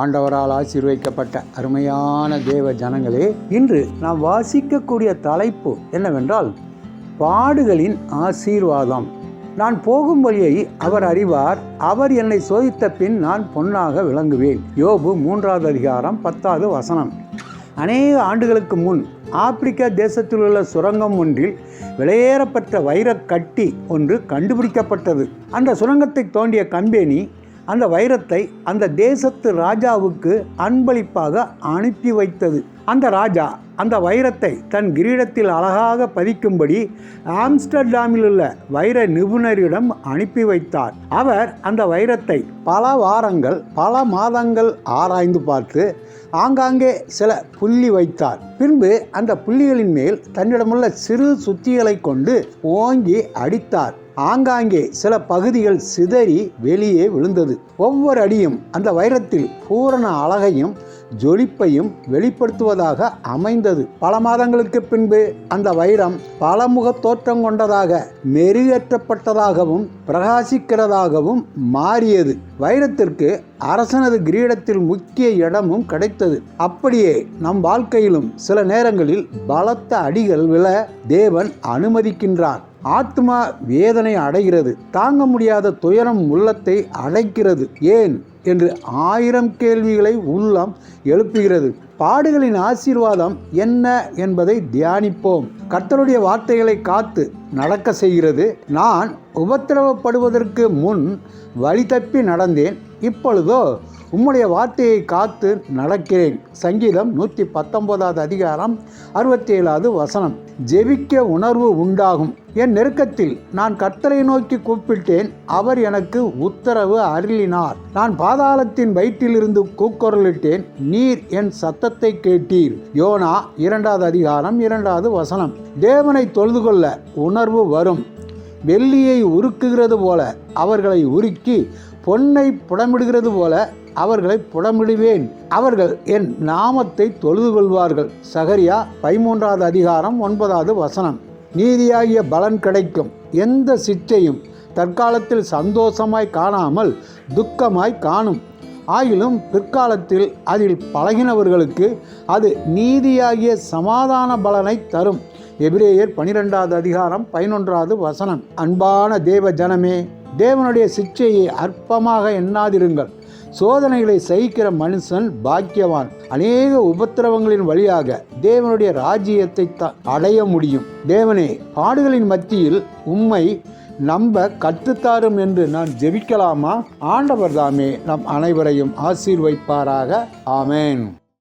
ஆண்டவரால் ஆசீர்வைக்கப்பட்ட அருமையான தேவ ஜனங்களே இன்று நாம் வாசிக்கக்கூடிய தலைப்பு என்னவென்றால் பாடுகளின் ஆசீர்வாதம். நான் போகும் வழியை அவர் அறிவார் அவர் என்னை சோதித்த பின் நான் பொன்னாக விளங்குவேன். யோபு மூன்றாவது அதிகாரம் பத்தாவது வசனம். அநேக ஆண்டுகளுக்கு முன் ஆப்பிரிக்கா தேசத்தில் உள்ள சுரங்கம் ஒன்றில் வெளியேறப்பட்ட வைரக் கட்டி ஒன்று கண்டுபிடிக்கப்பட்டது. அந்த சுரங்கத்தை தோண்டிய கம்பெனி அந்த வைரத்தை அந்த தேசத்து ராஜாவுக்கு அன்பளிப்பாக அனுப்பி வைத்தது. அந்த ராஜா அந்த வைரத்தை தன் கிரீடத்தில் அழகாக பதிக்கும்படி ஆம்ஸ்டர்டாமில் உள்ள வைர நிபுணரிடம் அனுப்பி வைத்தார். அவர் அந்த வைரத்தை பல வாரங்கள் பல மாதங்கள் ஆராய்ந்து பார்த்து ஆங்காங்கே சில புள்ளி வைத்தார். பின்பு அந்த புள்ளிகளின் மேல் தன்னிடமுள்ள சிறு சுத்திகளை கொண்டு ஓங்கி அடித்தார். ஆங்காங்கே சில பகுதிகள் சிதறி வெளியே விழுந்தது. ஒவ்வொரு அடியும் அந்த வைரத்தில் பூரண அழகையும் ஜொலிப்பையும் வெளிப்படுத்துவதாக அமைந்தது. பல மாதங்களுக்கு பின்பு அந்த வைரம் பலமுக தோற்றம் கொண்டதாக மெருகேற்றப்பட்டதாகவும் பிரகாசிக்கிறதாகவும் மாறியது. வைரத்திற்கு அரசனது கிரீடத்தில் முக்கிய இடமும் கிடைத்தது. அப்படியே நம் வாழ்க்கையிலும் சில நேரங்களில் பலத்த அடிகள் விழ தேவன் அனுமதிக்கின்றார். ஆத்மா வேதனை அடைகிறது. தாங்க முடியாத துயரம் உள்ளத்தை அடைக்கிறது. ஏன்? என்று ஆயிரம் கேள்விகளை உள்ளம் எழுப்புகிறது. பாடுகளின் ஆசீர்வாதம் என்ன என்பதை தியானிப்போம். கர்த்தருடைய வார்த்தைகளை காத்து நடக்க செய்கிறது. நான் உபத்திரவப்படுவதற்கு முன் வழி தப்பி நடந்தேன். இப்பொழுதோ உம்முடைய வார்த்தையை காத்து நடக்கிறேன். சங்கீதம் நூற்றி பத்தொன்பதாவது அதிகாரம் அறுபத்தி ஏழாவது வசனம். ஜெபிக்க உணர்வு உண்டாகும். என் நெருக்கத்தில் நான் கர்த்தரை நோக்கி கூப்பிட்டேன். அவர் எனக்கு உத்தரவு அருளினார். நான் பாதாளத்தின் வயிற்றிலிருந்து கூக்குரலிட்டேன். நீர் என் சத்தத்தை கேட்டீர். யோனா இரண்டாவது அதிகாரம் இரண்டாவது வசனம். தேவனை தொழுது கொள்ள உணர்வு வரும். வெள்ளியை உருக்குகிறது போல அவர்களை உருக்கி பொன்னை புடமிடுகிறது போல அவர்களை புடமிடுவேன். அவர்கள் என் நாமத்தை தொழுது கொள்வார்கள் சகரியா பதிமூன்றாவது அதிகாரம் ஒன்பதாவது வசனம். நீதியாகிய பலன் கிடைக்கும். எந்த சிற்றையும் தற்காலத்தில் சந்தோஷமாய் காணாமல் துக்கமாய் காணும். ஆயிலும் பிற்காலத்தில் அதில் பழகினவர்களுக்கு அது நீதியாகிய சமாதான பலனை தரும். எபிரேயர் பனிரெண்டாவது அதிகாரம் பதினொன்றாவது வசனம். அன்பான தேவ ஜனமே தேவனுடைய சிற்சையை அற்பமாக எண்ணாதிருங்கள். சோதனைகளை சகிக்கிற மனுஷன் பாக்கியவான். அநேக உபத்திரவங்களின் வழியாக தேவனுடைய ராஜ்யத்தை த அடைய முடியும். தேவனே பாடுகளின் மத்தியில் உம்மை நம்ப கற்றுத்தாரும் என்று நான் ஜெபிக்கலாமா? ஆண்டவர் தாமே நம் அனைவரையும் ஆசீர்வைப்பாராக. ஆமேன்.